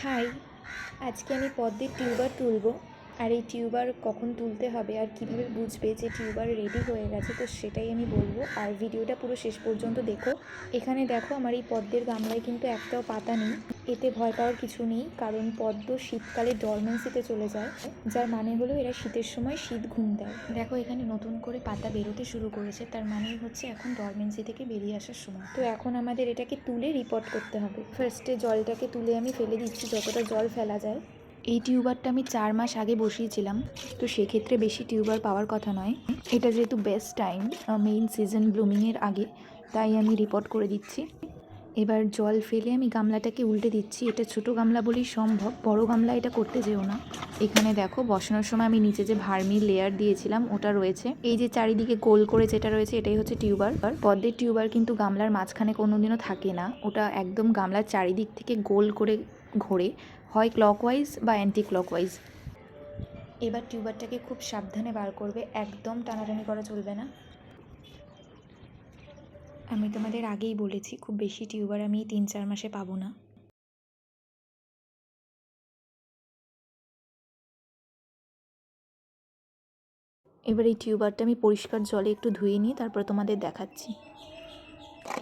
High আজকে আমি পদ্মের টিউবার তুলবো। আর এই টিউবার কখন তুলতে হবে আর কীভাবে বুঝবে যে টিউবার রেডি হয়ে গেছে, তো সেটাই আমি বলব। আর ভিডিওটা পুরো শেষ পর্যন্ত দেখো। এখানে দেখো আমার এই পদ্মের গামলায় কিন্তু একটাও পাতা নেই। এতে ভয় পাওয়ার কিছু নেই, কারণ পদ্ম শীতকালে ডরমেন্সিতে চলে যায়, যার মানে হলো এরা শীতের সময় শীত ঘুম দেয়। দেখো এখানে নতুন করে পাতা বেরোতে শুরু করেছে, তার মানেই হচ্ছে এখন ডরমেন্সি থেকে বেরিয়ে আসার সময়। তো এখন আমাদের এটাকে তুলে রিপোর্ট করতে হবে। ফার্স্টে জলটাকে তুলে আমি ফেলে দিচ্ছি, যতটা জল ফেলা যায়। এই টিউবারটা আমি চার মাস আগে বসিয়েছিলাম, তো সেক্ষেত্রে বেশি টিউবার পাওয়ার কথা নয়। এটা যেহেতু বেস্ট টাইম মেইন সিজন ব্লুমিংয়ের আগে, তাই আমি রিপোর্ট করে দিচ্ছি। এবার জল ফেলে আমি গামলাটাকে উল্টে দিচ্ছি। এটা ছোট গামলা বলেই সম্ভব, বড় গামলা এটা করতে যেও না। এখানে দেখো, বসানোর সময় আমি নিচে যে ভার্মির লেয়ার দিয়েছিলাম, ওটা রয়েছে। এই যে চারিদিকে গোল করে যেটা রয়েছে, এটাই হচ্ছে টিউবার। পদ্মের টিউবার কিন্তু গামলার মাঝখানে কোনোদিনও থাকে না। ওটা একদম গামলার চারিদিক থেকে গোল করে ঘোরে। হয় ক্লকওয়াইজ বা অ্যান্টি ক্লকওয়াইজ এবার টিউবারটাকে খুব সাবধানে বার করবে। একদম টানাটানি করা চলবে না। আমি তোমাদের আগেই বলেছি, খুব বেশি টিউবার আমি তিন চার মাসে পাবো না। এবার এই টিউবারটা আমি পরিষ্কার জলে একটু ধুয়ে নিয়ে তারপর তোমাদের দেখাচ্ছি।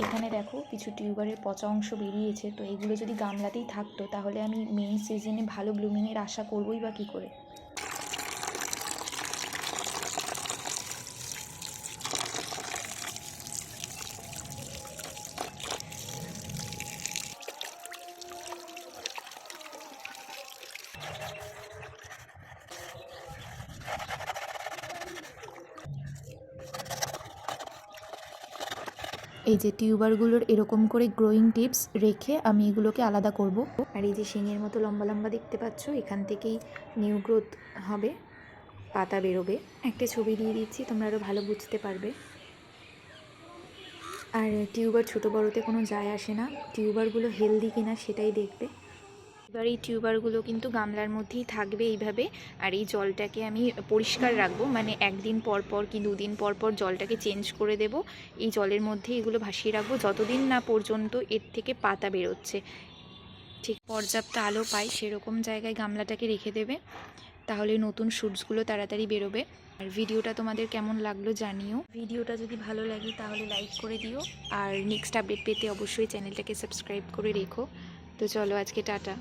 এখানে দেখো কিছু টিউবারের পচা অংশ বেরিয়েছে। তো এগুলো যদি গামলাতেই থাকতো তাহলে আমি মেইন সিজনে ভালো ব্লুমিংয়ের আশা করবোই বা কী করে? এই যে টিউবারগুলোর এরকম করে গ্রোয়িং টিপস রেখে আমি এগুলোকে আলাদা করব। আর এই যে শিঙের মতো লম্বা লম্বা দেখতে পাচ্ছ, এখান থেকেই নিউ গ্রোথ হবে, পাতা বেরোবে। একটা ছবি দিয়ে দিচ্ছি, তোমরা আরও ভালো বুঝতে পারবে। আর টিউবার ছোটো বড়োতে কোনো যায় আসে না। টিউবারগুলো হেলদি কিনা সেটাই দেখবে। এবার এই টিউবারগুলো কিন্তু গামলার মধ্যেই থাকবে এইভাবে। আর এই জলটাকে আমি পরিষ্কার রাখব। মানে একদিন পর পর কি দুদিন পর পর জলটাকে চেঞ্জ করে দেব। এই জলের মধ্যে এগুলো ভাসিয়ে রাখব। যতদিন না পর্যন্ত এর থেকে পাতা বেরোচ্ছে। ঠিক পর্যাপ্ত আলো পায়, সেরকম জায়গায় গামলাটাকে রেখে দেবে। তাহলে নতুন শ্যুটসগুলো তাড়াতাড়ি বেরোবে। আর ভিডিওটা তোমাদের কেমন লাগল জানিও। ভিডিওটা যদি ভালো লাগে তাহলে লাইক করে দিও। আর নেক্সট আপডেট পেতে অবশ্যই চ্যানেলটাকে সাবস্ক্রাইব করে রেখো। তো চলো আজকে টাটা।